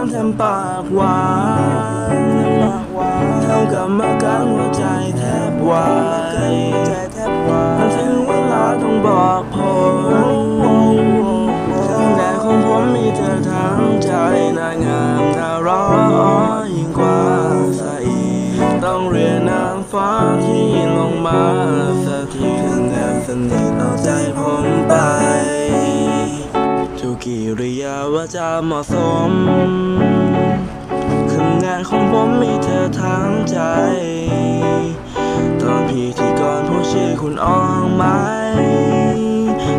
ากหวานปากหวานเท่ากับมากันหัวใจแทบวายใจแทบวายมันถึงเวลาต้องบอกผลข้างในของผมมีเธอทั้งใจน่างามน่าร้อยยิ่งกว่าสีต้องเรียนนางฟ้าที่ลงมาสักทีถึงแอบสนิทเอาใจผม กิริยาว่าจะเหมาะสมคืองานของผมมีเธอทั้งใจ ตอนพิธีกรผู้ชื่อคุณอองไหม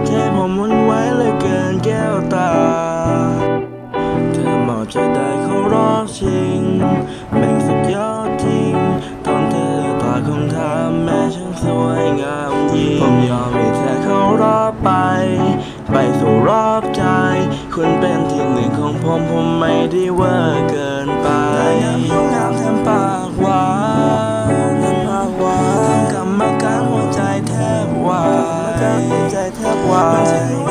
แค่ผมมันไว้เลยเกินแก้วตา เธอเหมาะจะได้เข้ารอบชิงแม่งสุดยอดจริงตอนเธอตอคำถามแม่ช่างสวยงามยิ่งผมยอมให้เธอเข้ารอบไป ไปสู่รอบใจ คุณเป็นที่หนึ่งของผมผมไม่ได้เวอร์เกินไปงามยิ่งงามแถมปากหวานแถมปากหวานทำกรรมการหัวใจแทบวายหัวใจแทบวาย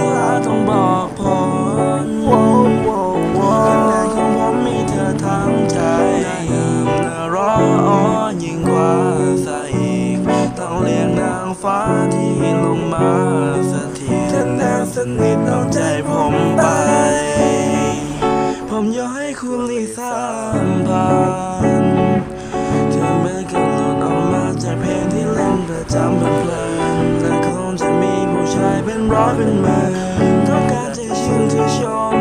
คุณลีสามพันเธอเมื่อนกับหลุดออกมาจากเพลงที่เล่นประจำเพลินๆและคงจะมีผู้ชายเป็นร้อยเป็นหมื่นต้องการจะชื่นที่ชม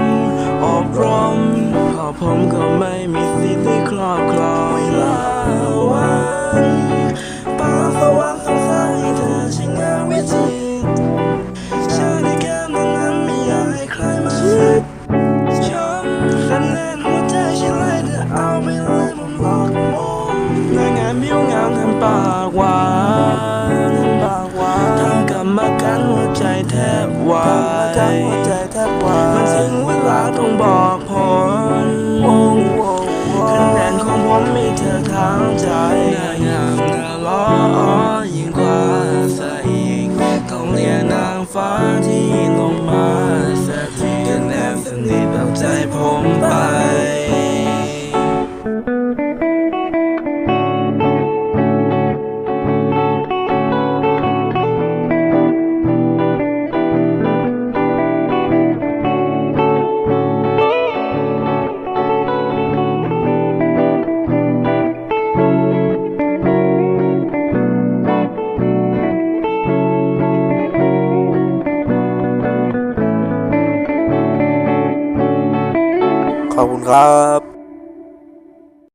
อบรมเพอผมก็ไม่มีสิทธิ์ที่ครอบครองเวลาวัน ปากหวานปากหวานทำกรรมการหัวใจแทบวายหัวใจแทบวายมันถึงเวลาต้องบอกผลคะแนนของผมมีเธอทั้งใจน่างามน่าล้อยิ่งกว่าซะอีกต้องเรียนนางฟ้าที่ ขอบคุณครับ